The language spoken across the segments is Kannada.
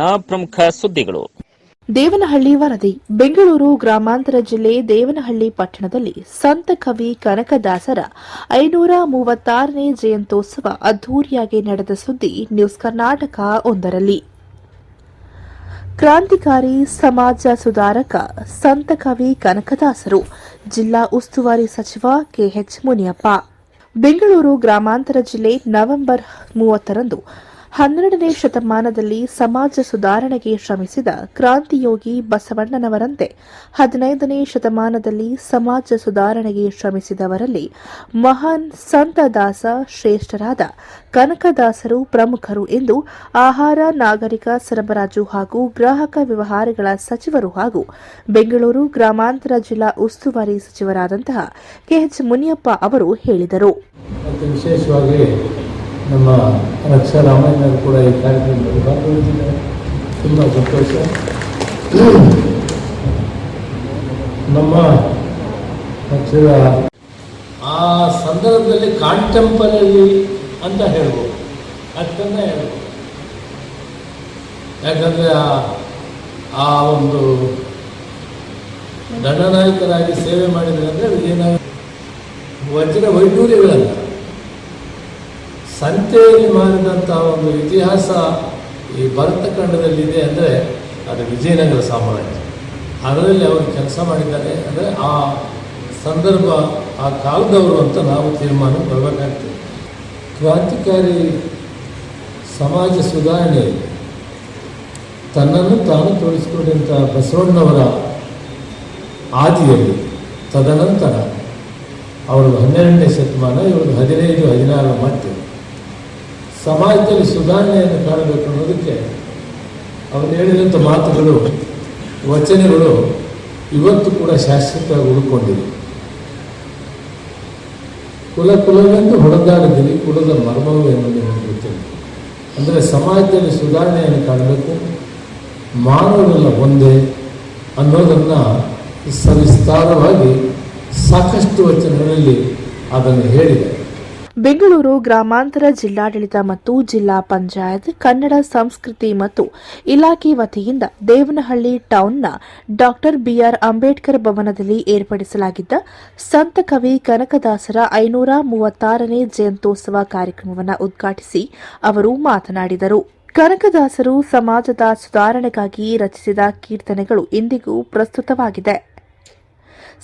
ಪ್ರಮುಖ ಸುದ್ದಿಗಳು. ದೇವನಹಳ್ಳಿ ವರದಿ. ಬೆಂಗಳೂರು ಗ್ರಾಮಾಂತರ ಜಿಲ್ಲೆ ದೇವನಹಳ್ಳಿ ಪಟ್ಟಣದಲ್ಲಿ ಸಂತ ಕವಿ ಕನಕದಾಸರ ಐನೂರ ಮೂವತ್ತಾರನೇ ಜಯಂತೋತ್ಸವ ಅದ್ದೂರಿಯಾಗಿ ನಡೆದ ಸುದ್ದಿ ನ್ಯೂಸ್ ಕರ್ನಾಟಕ ಒಂದರಲ್ಲಿ. ಕ್ರಾಂತಿಕಾರಿ ಸಮಾಜ ಸುಧಾರಕ ಸಂತ ಕವಿ ಕನಕದಾಸರು, ಜಿಲ್ಲಾ ಉಸ್ತುವಾರಿ ಸಚಿವ ಕೆಎಚ್ ಮುನಿಯಪ್ಪ. ಬೆಂಗಳೂರು ಗ್ರಾಮಾಂತರ ಜಿಲ್ಲೆ ನವೆಂಬರ್ ಮೂವತ್ತರಂದು ಹನ್ನೆರಡನೇ ಶತಮಾನದಲ್ಲಿ ಸಮಾಜ ಸುಧಾರಣೆಗೆ ಶ್ರಮಿಸಿದ ಕ್ರಾಂತಿಯೋಗಿ ಬಸವಣ್ಣನವರಂತೆ ಹದಿನೈದನೇ ಶತಮಾನದಲ್ಲಿ ಸಮಾಜ ಸುಧಾರಣೆಗೆ ಶ್ರಮಿಸಿದವರಲ್ಲಿ ಮಹಾನ್ ಸಂತದಾಸ ಶ್ರೇಷ್ಠರಾದ ಕನಕದಾಸರು ಪ್ರಮುಖರು ಎಂದು ಆಹಾರ, ನಾಗರಿಕ ಸರಬರಾಜು ಹಾಗೂ ಗ್ರಾಹಕ ವ್ಯವಹಾರಗಳ ಸಚಿವರು ಹಾಗೂ ಬೆಂಗಳೂರು ಗ್ರಾಮಾಂತರ ಜಿಲ್ಲಾ ಉಸ್ತುವಾರಿ ಸಚಿವರಾದಂತಹ ಕೆಎಚ್ ಮುನಿಯಪ್ಪ ಅವರು ಹೇಳಿದರು. ನಮ್ಮ ರಕ್ಷಾ ರಾಮಯ್ಯನವರು ಕೂಡ ಈ ಕಾರ್ಯಕ್ರಮದಲ್ಲಿ ಭಾಗವಹಿಸಿದ್ದಾರೆ. ತುಂಬ ಸಂತೋಷ. ನಮ್ಮ ಪಕ್ಷದ ಆ ಸಂದರ್ಭದಲ್ಲಿ ಕಾಂಟೆಂಪರರಿ ಅಂತ ಹೇಳ್ಬೋದು. ಅಷ್ಟನ್ನ ಹೇಳ್ಬೋದು. ಯಾಕಂದರೆ ಆ ಆ ಒಂದು ದಂಡನಾಯಕರಾಗಿ ಸೇವೆ ಮಾಡಿದರೆ ಅಂದರೆ ವಿಜಯನಗರ ವಜ್ರ ವೈಡೂರ್ಯಗಳಲ್ಲ ಸಂತೆಯಲ್ಲಿ ಮಾಡಿದಂಥ ಒಂದು ಇತಿಹಾಸ ಈ ಭರತ ಖಂಡದಲ್ಲಿದೆ ಅಂದರೆ ಅದು ವಿಜಯನಗರ ಸಾಮ್ರಾಜ್ಯ. ಅದರಲ್ಲಿ ಅವರು ಕೆಲಸ ಮಾಡಿದ್ದಾರೆ. ಅಂದರೆ ಆ ಸಂದರ್ಭ, ಆ ಕಾಲದವರು ಅಂತ ನಾವು ತೀರ್ಮಾನ ಬರಬೇಕಾಗ್ತದೆ ಕ್ರಾಂತಿಕಾರಿ ಸಮಾಜ ಸುಧಾರಣೆ ತನ್ನನ್ನು ತಾನು ತೋರಿಸಿಕೊಂಡಂಥ ಬಸವಣ್ಣವರ ಆದಿಯಲ್ಲಿ ತದನಂತರ, ಅವರು ಹನ್ನೆರಡನೇ ಶತಮಾನ, ಇವರು ಹದಿನೈದು, ಹದಿನಾರು ಮಟ್ಟಿಗೆ ಸಮಾಜದಲ್ಲಿ ಸುಧಾರಣೆಯನ್ನು ಕಾಣಬೇಕು ಅನ್ನೋದಕ್ಕೆ ಅವನು ಹೇಳಿದಂಥ ಮಾತುಗಳು, ವಚನಗಳು ಇವತ್ತು ಕೂಡ ಶಾಶ್ವತವಾಗಿ ಉಳ್ಕೊಂಡಿವೆ. ಕುಲ ಕುಲವೆಂದು ಹೊಡೆದಾಡಿದಿರಿ ಕುಲದ ಮರ್ಮವೇ ಎಂಬುದು ನಿಮಗೆ ಗೊತ್ತಿಲ್ಲ. ಅಂದರೆ ಸಮಾಜದಲ್ಲಿ ಸುಧಾರಣೆಯನ್ನು ಕಾಣಬೇಕು, ಮಾನವರೆಲ್ಲ ಒಂದೇ ಅನ್ನೋದನ್ನು ಸವಿಸ್ತಾರವಾಗಿ ಸಾಕಷ್ಟು ವಚನಗಳಲ್ಲಿ ಅದನ್ನು ಹೇಳಿದೆ. ಬೆಂಗಳೂರು ಗ್ರಾಮಾಂತರ ಜಿಲ್ಲಾಡಳಿತ ಮತ್ತು ಜಿಲ್ಲಾ ಪಂಚಾಯತ್, ಕನ್ನಡ ಸಂಸ್ಕೃತಿ ಮತ್ತು ಇಲಾಖೆ ವತಿಯಿಂದ ದೇವನಹಳ್ಳಿ ಟೌನ್ನ ಡಾಕ್ಟರ್ ಬಿಆರ್ ಅಂಬೇಡ್ಕರ್ ಭವನದಲ್ಲಿ ಏರ್ಪಡಿಸಲಾಗಿದ್ದ ಸಂತ ಕವಿ ಕನಕದಾಸರ ಐನೂರ ಮೂವತ್ತಾರನೇ ಜಯಂತ್ಯೋತ್ಸವ ಕಾರ್ಯಕ್ರಮವನ್ನು ಉದ್ಘಾಟಿಸಿ ಅವರು ಮಾತನಾಡಿದರು. ಕನಕದಾಸರು ಸಮಾಜದ ಸುಧಾರಣೆಗಾಗಿ ರಚಿಸಿದ ಕೀರ್ತನೆಗಳು ಇಂದಿಗೂ ಪ್ರಸ್ತುತವಾಗಿದೆ.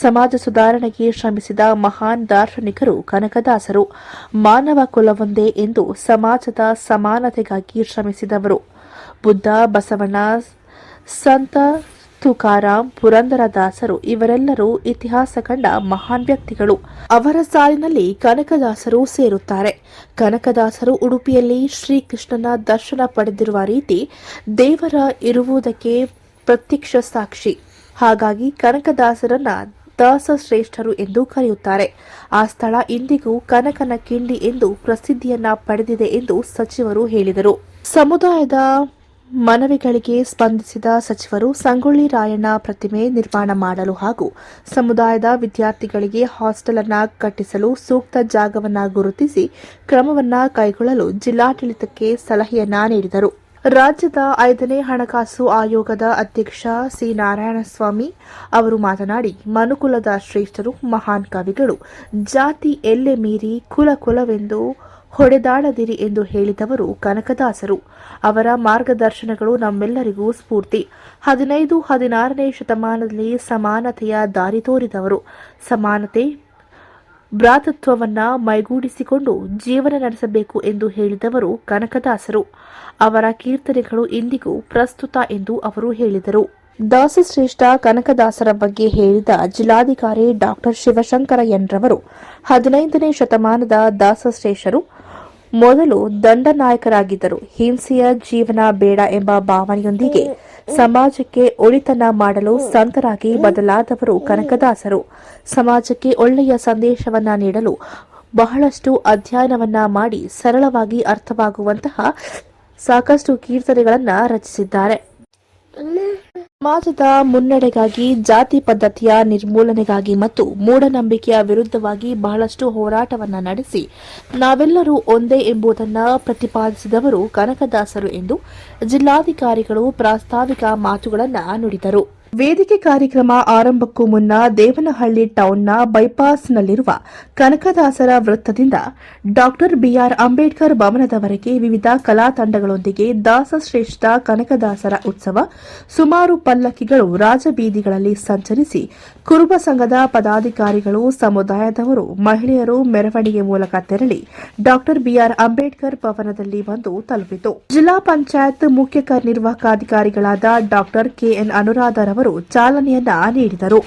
ಸಮಾಜ ಸುಧಾರಣೆಗೆ ಶ್ರಮಿಸಿದ ಮಹಾನ್ ದಾರ್ಶನಿಕರು ಕನಕದಾಸರು. ಮಾನವ ಕುಲವೊಂದೇ ಎಂದು ಸಮಾಜದ ಸಮಾನತೆಗಾಗಿ ಶ್ರಮಿಸಿದವರು. ಬುದ್ಧ, ಬಸವಣ್ಣ, ಸಂತ ತುಕಾರಾಂ ಪುರಂದರದಾಸರು ಇವರೆಲ್ಲರೂ ಇತಿಹಾಸ ಕಂಡ ಮಹಾನ್ ವ್ಯಕ್ತಿಗಳು. ಅವರ ಸಾಲಿನಲ್ಲಿ ಕನಕದಾಸರು ಸೇರುತ್ತಾರೆ. ಕನಕದಾಸರು ಉಡುಪಿಯಲ್ಲಿ ಶ್ರೀಕೃಷ್ಣನ ದರ್ಶನ ಪಡೆದಿರುವ ರೀತಿ ದೇವರ ಇರುವುದಕ್ಕೆ ಪ್ರತ್ಯಕ್ಷ ಸಾಕ್ಷಿ. ಹಾಗಾಗಿ ಕನಕದಾಸರನ್ನ ದಾಸ ಶ್ರೇಷ್ಠರು ಎಂದು ಕರೆಯುತ್ತಾರೆ. ಆ ಸ್ಥಳ ಇಂದಿಗೂ ಕನಕನ ಕಿಂಡಿ ಎಂದು ಪ್ರಸಿದ್ಧಿಯನ್ನ ಪಡೆದಿದೆ ಎಂದು ಸಚಿವರು ಹೇಳಿದರು. ಸಮುದಾಯದ ಮನವಿಗಳಿಗೆ ಸ್ಪಂದಿಸಿದ ಸಚಿವರು ಸಂಗೊಳ್ಳಿ ರಾಯಣ್ಣ ಪ್ರತಿಮೆ ನಿರ್ಮಾಣ ಮಾಡಲು ಹಾಗೂ ಸಮುದಾಯದ ವಿದ್ಯಾರ್ಥಿಗಳಿಗೆ ಹಾಸ್ಟೆಲ್ ಅನ್ನ ಕಟ್ಟಿಸಲು ಸೂಕ್ತ ಜಾಗವನ್ನ ಗುರುತಿಸಿ ಕ್ರಮವನ್ನ ಕೈಗೊಳ್ಳಲು ಜಿಲ್ಲಾಡಳಿತಕ್ಕೆ ಸಲಹೆಯನ್ನ ನೀಡಿದರು. ರಾಜ್ಯದ ಐದನೇ ಹಣಕಾಸು ಆಯೋಗದ ಅಧ್ಯಕ್ಷ ಸಿ. ನಾರಾಯಣಸ್ವಾಮಿ ಅವರು ಮಾತನಾಡಿ, ಮನುಕುಲದ ಶ್ರೇಷ್ಠರು, ಮಹಾನ್ ಕವಿಗಳು. ಜಾತಿ ಎಲ್ಲೆ ಮೀರಿ ಕುಲ ಕುಲವೆಂದು ಹೊಡೆದಾಡದಿರಿ ಎಂದು ಹೇಳಿದವರು ಕನಕದಾಸರು. ಅವರ ಮಾರ್ಗದರ್ಶನಗಳು ನಮ್ಮೆಲ್ಲರಿಗೂ ಸ್ಫೂರ್ತಿ. ಹದಿನೈದು ಹದಿನಾರನೇ ಶತಮಾನದಲ್ಲಿ ಸಮಾನತೆಯ ದಾರಿ ತೋರಿದವರು. ಸಮಾನತೆ ಭ್ರಾತೃತ್ವವನ್ನ ಮೈಗೂಡಿಸಿಕೊಂಡು ಜೀವನ ನಡೆಸಬೇಕು ಎಂದು ಹೇಳಿದವರು ಕನಕದಾಸರು. ಅವರ ಕೀರ್ತನೆಗಳು ಇಂದಿಗೂ ಪ್ರಸ್ತುತ ಎಂದು ಅವರು ಹೇಳಿದರು. ದಾಸಶ್ರೇಷ್ಠ ಕನಕದಾಸರ ಬಗ್ಗೆ ಹೇಳಿದ ಜಿಲ್ಲಾಧಿಕಾರಿ ಡಾಕ್ಟರ್ ಶಿವಶಂಕರ ಎನ್ರವರು ಹದಿನೈದನೇ ಶತಮಾನದ ದಾಸಶ್ರೇಷ್ಠರು. ಮೊದಲು ದಂಡನಾಯಕರಾಗಿದ್ದರು. ಹಿಂಸೆಯ ಜೀವನ ಬೇಡ ಎಂಬ ಭಾವನೆಯೊಂದಿಗೆ ಸಮಾಜಕ್ಕೆ ಒಳಿತನ ಮಾಡಲು ಸಂತರಾಗಿ ಬದಲಾದವರು ಕನಕದಾಸರು. ಸಮಾಜಕ್ಕೆ ಒಳ್ಳೆಯ ಸಂದೇಶವನ್ನ ನೀಡಲು ಬಹಳಷ್ಟು ಅಧ್ಯಯನವನ್ನ ಮಾಡಿ ಸರಳವಾಗಿ ಅರ್ಥವಾಗುವಂತಹ ಸಾಕಷ್ಟು ಕೀರ್ತನೆಗಳನ್ನ ರಚಿಸಿದ್ದಾರೆ. ಸಮಾಜದ ಮುನ್ನಡೆಗಾಗಿ, ಜಾತಿ ಪದ್ಧತಿಯ ನಿರ್ಮೂಲನೆಗಾಗಿ ಮತ್ತು ಮೂಢನಂಬಿಕೆಯ ವಿರುದ್ಧವಾಗಿ ಬಹಳಷ್ಟು ಹೋರಾಟವನ್ನು ನಡೆಸಿ, ನಾವೆಲ್ಲರೂ ಒಂದೇ ಎಂಬುದನ್ನು ಪ್ರತಿಪಾದಿಸಿದವರು ಕನಕದಾಸರು ಎಂದು ಜಿಲ್ಲಾಧಿಕಾರಿಗಳು ಪ್ರಾಸ್ತಾವಿಕ ಮಾತುಗಳನ್ನು ನುಡಿದರು. ವೇದಿಕೆ ಕಾರ್ಯಕ್ರಮ ಆರಂಭಕ್ಕೂ ಮುನ್ನ ದೇವನಹಳ್ಳಿ ಟೌನ್ನ ಬೈಪಾಸ್ನಲ್ಲಿರುವ ಕನಕದಾಸರ ವೃತ್ತದಿಂದ ಡಾಕ್ಟರ್ ಬಿಆರ್ ಅಂಬೇಡ್ಕರ್ ಭವನದವರೆಗೆ ವಿವಿಧ ಕಲಾ ತಂಡಗಳೊಂದಿಗೆ ದಾಸಶ್ರೇಷ್ಠ ಕನಕದಾಸರ ಉತ್ಸವ ಸುಮಾರು ಪಲ್ಲಕ್ಕಿಗಳು ರಾಜಬೀದಿಗಳಲ್ಲಿ ಸಂಚರಿಸಿ ಕುರುಬ ಸಂಘದ ಪದಾಧಿಕಾರಿಗಳು, ಸಮುದಾಯದವರು, ಮಹಿಳೆಯರು ಮೆರವಣಿಗೆ ಮೂಲಕ ತೆರಳಿ ಡಾಕ್ಟರ್ ಬಿಆರ್ ಅಂಬೇಡ್ಕರ್ ಭವನದಲ್ಲಿ ಬಂದು ತಲುಪಿತು. ಜಿಲ್ಲಾ ಪಂಚಾಯತ್ ಮುಖ್ಯ ಕಾರ್ಯನಿರ್ವಾಹಕಾಧಿಕಾರಿಗಳಾದ ಡಾಕ್ಟರ್ ಕೆಎನ್ ಅನುರಾಧರವರು ಚಾಲನೆಯನ್ನ ನೀಡಿದರು.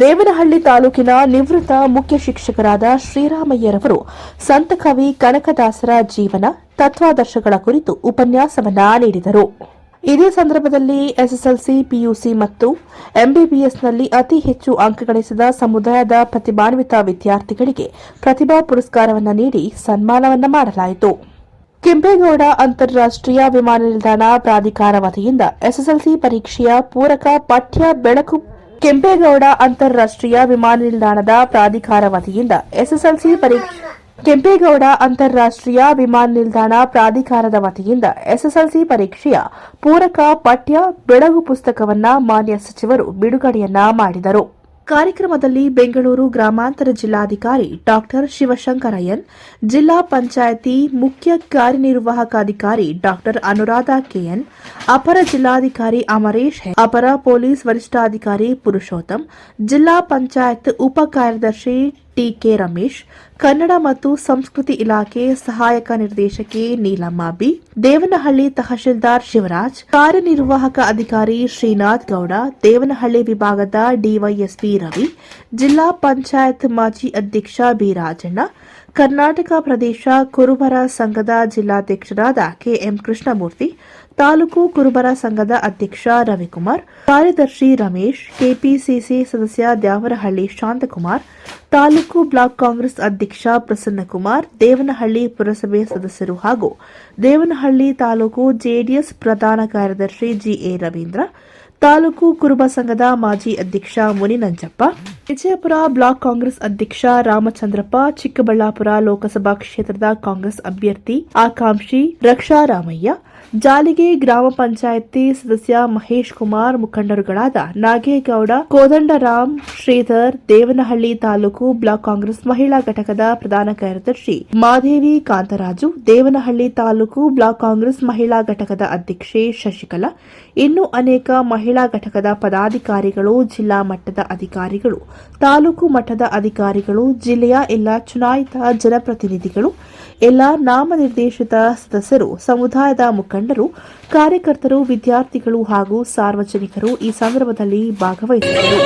ದೇವನಹಳ್ಳಿ ತಾಲೂಕಿನ ನಿವೃತ್ತ ಮುಖ್ಯ ಶಿಕ್ಷಕರಾದ ಶ್ರೀರಾಮಯ್ಯರವರು ಸಂತಕವಿ ಕನಕದಾಸರ ಜೀವನ ತತ್ವಾದರ್ಶಗಳ ಕುರಿತು ಉಪನ್ಯಾಸವನ್ನ ನೀಡಿದರು. ಇದೇ ಸಂದರ್ಭದಲ್ಲಿ ಎಸ್ಎಸ್ಎಲ್ಸಿ, ಪಿಯುಸಿ ಮತ್ತು ಎಂಬಿಬಿಎಸ್ನಲ್ಲಿ ಅತಿ ಹೆಚ್ಚು ಅಂಕ ಗಳಿಸಿದ ಸಮುದಾಯದ ಪ್ರತಿಭಾನ್ವಿತ ವಿದ್ಯಾರ್ಥಿಗಳಿಗೆ ಪ್ರತಿಭಾ ಪುರಸ್ಕಾರವನ್ನು ನೀಡಿ ಸನ್ಮಾನವನ್ನ ಮಾಡಲಾಯಿತು. ಕೆಂಪೇಗೌಡ ಅಂತಾರಾಷ್ಟ್ರೀಯ ವಿಮಾನ ನಿಲ್ದಾಣ ಪ್ರಾಧಿಕಾರ ವತಿಯಿಂದ ಎಸ್ಎಸ್ಎಲ್ಸಿ ಪರೀಕ್ಷೆಯ ಪೂರಕ ಪಠ್ಯ ಬೆಳಕು ಕೆಂಪೇಗೌಡ ಅಂತಾರಾಷ್ಟ್ರೀಯ ವಿಮಾನ ನಿಲ್ದಾಣದ ಪ್ರಾಧಿಕಾರ ವತಿಯಿಂದ ಎಸ್ಎಸ್ಎಲ್ಸಿ ಪರೀಕ್ಷೆ ಕೆಂಪೇಗೌಡ ಅಂತಾರಾಷ್ಟ್ರೀಯ ವಿಮಾನ ನಿಲ್ದಾಣ ಪ್ರಾಧಿಕಾರದ ವತಿಯಿಂದ ಎಸ್ಎಸ್ಎಲ್ಸಿ ಪರೀಕ್ಷೆಯ ಪೂರಕ ಪಠ್ಯ, ಬೆಳಗು ಪುಸ್ತಕವನ್ನ ಮಾನ್ಯ ಸಚಿವರು ಬಿಡುಗಡೆಯನ್ನ ಮಾಡಿದರು. ಕಾರ್ಯಕ್ರಮದಲ್ಲಿ ಬೆಂಗಳೂರು ಗ್ರಾಮಾಂತರ ಜಿಲ್ಲಾಧಿಕಾರಿ ಡಾಕ್ಟರ್ ಶಿವಶಂಕರಯ್ಯನ್ ಜಿಲ್ಲಾ ಪಂಚಾಯಿತಿ ಮುಖ್ಯ ಕಾರ್ಯನಿರ್ವಾಹಕಾಧಿಕಾರಿ ಡಾಕ್ಟರ್ ಅನುರಾಧ ಕೆಎನ್, ಅಪರ ಜಿಲ್ಲಾಧಿಕಾರಿ ಅಮರೇಶ್ ಅಪರ ಪೊಲೀಸ್ ವರಿಷ್ಠಾಧಿಕಾರಿ ಪುರುಷೋತ್ತಮ್, ಜಿಲ್ಲಾ ಪಂಚಾಯತ್ ಉಪ ಕಾರ್ಯದರ್ಶಿ ಟಿಕೆ ರಮೇಶ್, ಕನ್ನಡ ಮತ್ತು ಸಂಸ್ಕೃತಿ ಇಲಾಖೆ ಸಹಾಯಕ ನಿರ್ದೇಶಕಿ ನೀಲಮ್ಮ ಬಿ, ದೇವನಹಳ್ಳಿ ತಹಶೀಲ್ದಾರ್ ಶಿವರಾಜ್, ಕಾರ್ಯನಿರ್ವಾಹಕ ಅಧಿಕಾರಿ ಶ್ರೀನಾಥ್ ಗೌಡ, ದೇವನಹಳ್ಳಿ ವಿಭಾಗದ ಡಿವೈಎಸ್ಪಿ ರವಿ, ಜಿಲ್ಲಾ ಪಂಚಾಯತ್ ಮಾಜಿ ಅಧ್ಯಕ್ಷ ಬಿ ರಾಜಣ್ಣ ಕರ್ನಾಟಕ ಪ್ರದೇಶ ಕುರುಬರ ಸಂಘದ ಜಿಲ್ಲಾಧ್ಯಕ್ಷರಾದ ಕೆಎಂ ಕೃಷ್ಣಮೂರ್ತಿ, ತಾಲೂಕು ಕುರುಬರ ಸಂಘದ ಅಧ್ಯಕ್ಷ ರವಿಕುಮಾರ್, ಕಾರ್ಯದರ್ಶಿ ರಮೇಶ್, ಕೆಪಿಸಿಸಿ ಸದಸ್ಯ ದ್ಯಾವರಹಳ್ಳಿ ಶಾಂತಕುಮಾರ್, ತಾಲೂಕು ಬ್ಲಾಕ್ ಕಾಂಗ್ರೆಸ್ ಅಧ್ಯಕ್ಷ ಪ್ರಸನ್ನಕುಮಾರ್, ದೇವನಹಳ್ಳಿ ಪುರಸಭೆ ಸದಸ್ಯರು ಹಾಗೂ ದೇವನಹಳ್ಳಿ ತಾಲೂಕು ಜೆಡಿಎಸ್ ಪ್ರಧಾನ ಕಾರ್ಯದರ್ಶಿ ಜಿಎ ರವೀಂದ್ರ ತಾಲೂಕು ಕುರುಬ ಸಂಘದ ಮಾಜಿ ಅಧ್ಯಕ್ಷ ಮುನಿನಂಜಪ್ಪ, ವಿಜಯಪುರ ಬ್ಲಾಕ್ ಕಾಂಗ್ರೆಸ್ ಅಧ್ಯಕ್ಷ ರಾಮಚಂದ್ರಪ್ಪ, ಚಿಕ್ಕಬಳ್ಳಾಪುರ ಲೋಕಸಭಾ ಕ್ಷೇತ್ರದ ಕಾಂಗ್ರೆಸ್ ಅಭ್ಯರ್ಥಿ ಆಕಾಂಕ್ಷಿ ರಕ್ಷಾರಾಮಯ್ಯ ಜಾಲಿಗೆ ಗ್ರಾಮ ಪಂಚಾಯಿತಿ ಸದಸ್ಯ ಮಹೇಶ್ ಕುಮಾರ್ ಮುಖಂಡರುಗಳಾದ ನಾಗೇಗೌಡ, ಕೋದಂಡರಾಮ್, ಶ್ರೀಧರ್, ದೇವನಹಳ್ಳಿ ತಾಲೂಕು ಬ್ಲಾಕ್ ಕಾಂಗ್ರೆಸ್ ಮಹಿಳಾ ಘಟಕದ ಪ್ರಧಾನ ಕಾರ್ಯದರ್ಶಿ ಮಾದೇವಿ ಕಾಂತರಾಜು, ದೇವನಹಳ್ಳಿ ತಾಲೂಕು ಬ್ಲಾಕ್ ಕಾಂಗ್ರೆಸ್ ಮಹಿಳಾ ಘಟಕದ ಅಧ್ಯಕ್ಷೆ ಶಶಿಕಲಾ, ಇನ್ನು ಅನೇಕ ಮಹಿಳಾ ಘಟಕದ ಪದಾಧಿಕಾರಿಗಳು, ಜಿಲ್ಲಾ ಮಟ್ಟದ ಅಧಿಕಾರಿಗಳು, ತಾಲೂಕು ಮಟ್ಟದ ಅಧಿಕಾರಿಗಳು, ಜಿಲ್ಲೆಯ ಎಲ್ಲಾ ಚುನಾಯಿತ ಜನಪ್ರತಿನಿಧಿಗಳು, ಎಲ್ಲ ನಾಮನಿರ್ದೇಶಿತ ಸದಸ್ಯರು, ಸಮುದಾಯದ ಮುಖಂಡರು ಕಾರ್ಯಕರ್ತರು ವಿದ್ಯಾರ್ಥಿಗಳು ಹಾಗೂ ಸಾರ್ವಜನಿಕರು ಈ ಸಂದರ್ಭದಲ್ಲಿ ಭಾಗವಹಿಸಿದರು